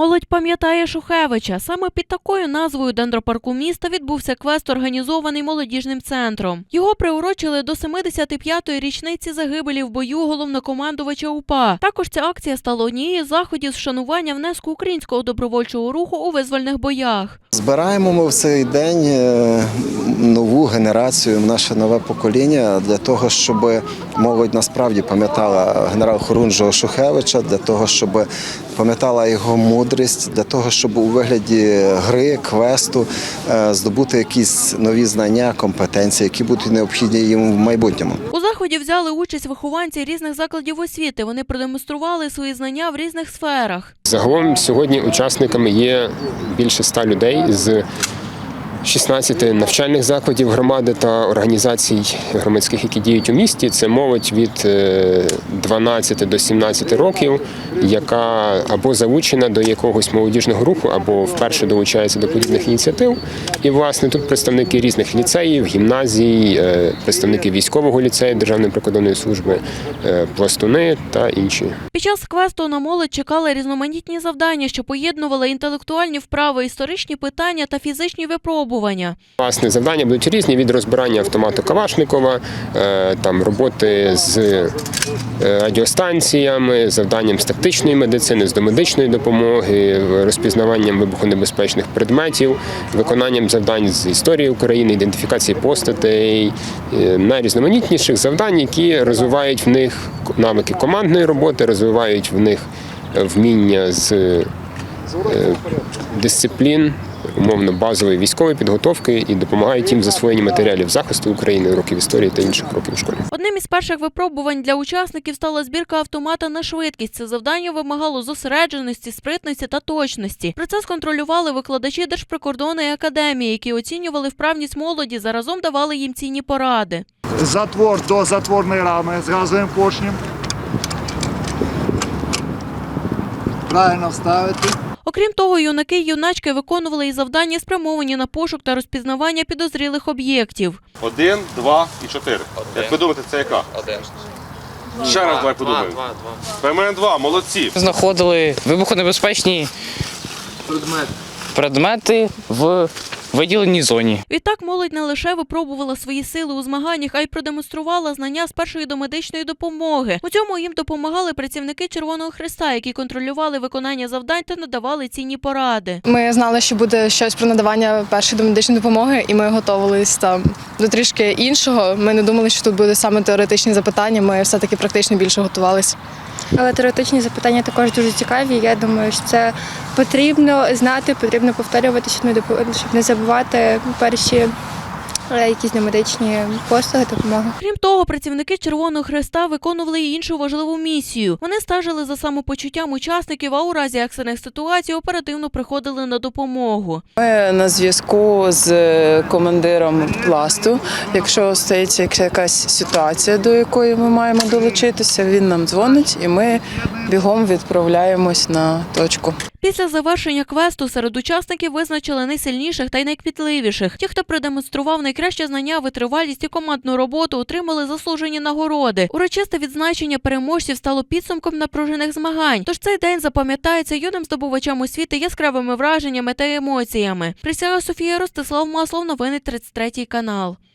Молодь пам'ятає Шухевича. Саме під такою назвою дендропарку міста відбувся квест, організований молодіжним центром. Його приурочили до 75-ї річниці загибелі в бою головнокомандувача УПА. Також ця акція стала однією з заходів з вшанування внеску українського добровольчого руху у визвольних боях. Збираємо ми в цей день е, нову генерацію, наше нове покоління для того, щоб молодь насправді пам'ятала генерал Хорунжого Шухевича, для того, щоб пам'ятала його мудрість, для того, щоб у вигляді гри, квесту е, здобути якісь нові знання, компетенції, які будуть необхідні їм в майбутньому. У заході взяли участь вихованці різних закладів освіти. Вони продемонстрували свої знання в різних сферах. Загалом сьогодні учасниками є більше ста людей з 16 навчальних закладів громади та організацій громадських, які діють у місті. Це молодь від е, 12 до 17 років, яка або залучена до якогось молодіжного руху, або вперше долучається до подібних ініціатив. І власне тут представники різних ліцеїв, гімназій, е, представники військового ліцею Державної прикордонної служби, е, пластуни та інші. Під час квесту на молодь чекали різноманітні завдання, що поєднували інтелектуальні вправи, історичні питання та фізичні випробування. Власне, завдання будуть різні від розбирання автомату Калашникова, е, там роботи з е, радіостанціями, завданням з тактичної медицини, з домедичної допомоги, розпізнаванням вибухонебезпечних предметів, виконанням завдань з історії України, ідентифікації постатей, е, найрізноманітніших завдань, які розвивають в них навики командної роботи, розвивають в них вміння з дисциплін, умовно базової військової підготовки і допомагають їм в засвоєнні матеріалів захисту України, років історії та інших років у школі. Одним із перших випробувань для учасників стала збірка автомата на швидкість. Це завдання вимагало зосередженості, спритності та точності. Процес контролювали викладачі Держприкордонної академії, які оцінювали вправність молоді, заразом давали їм цінні поради. затвор до затворної рами з газовим поршнем. Правильно вставити. Окрім того, юнаки й юначки виконували і завдання, спрямовані на пошук та розпізнавання підозрілих об'єктів. Один, два і чотири. Як ви думаєте, це яка? Один. Ще раз давай подумаємо. Два, два. ПМН 2 молодці. Знаходили вибухонебезпечні предмети в виділеній зоні. Відтак молодь не лише випробувала свої сили у змаганнях, а й продемонструвала знання з першої домедичної допомоги. У цьому їм допомагали працівники Червоного Христа, які контролювали виконання завдань та надавали цінні поради. Ми знали, що буде щось про надавання першої домедичної допомоги, і ми готувалися там до трішки іншого. Ми не думали, що тут буде саме теоретичні запитання. Ми все-таки практично більше готувалися. Але теоретичні запитання також дуже цікаві. Я думаю, що це потрібно знати, потрібно повторювати, щоб не щоб не забувати перші е, якісь немедичні послуги, допомоги. Крім того, працівники Червоного Христа виконували й іншу важливу місію. Вони стежили за самопочуттям учасників, а у разі екстрених ситуацій оперативно приходили на допомогу. Ми на зв'язку з командиром пласту. Якщо стається якась ситуація, до якої ми маємо долучитися, він нам дзвонить і ми бігом відправляємось на точку. Після завершення квесту серед учасників визначили найсильніших та й найквітливіших. Ті, хто продемонстрував найкраще знання, витривалість і командну роботу, отримали заслужені нагороди. Урочисте відзначення переможців стало підсумком напружених змагань. Тож цей день запам'ятається юним здобувачам освіти яскравими враженнями та емоціями. Присяга Софія Ростислав Маслов, новини 33 канал.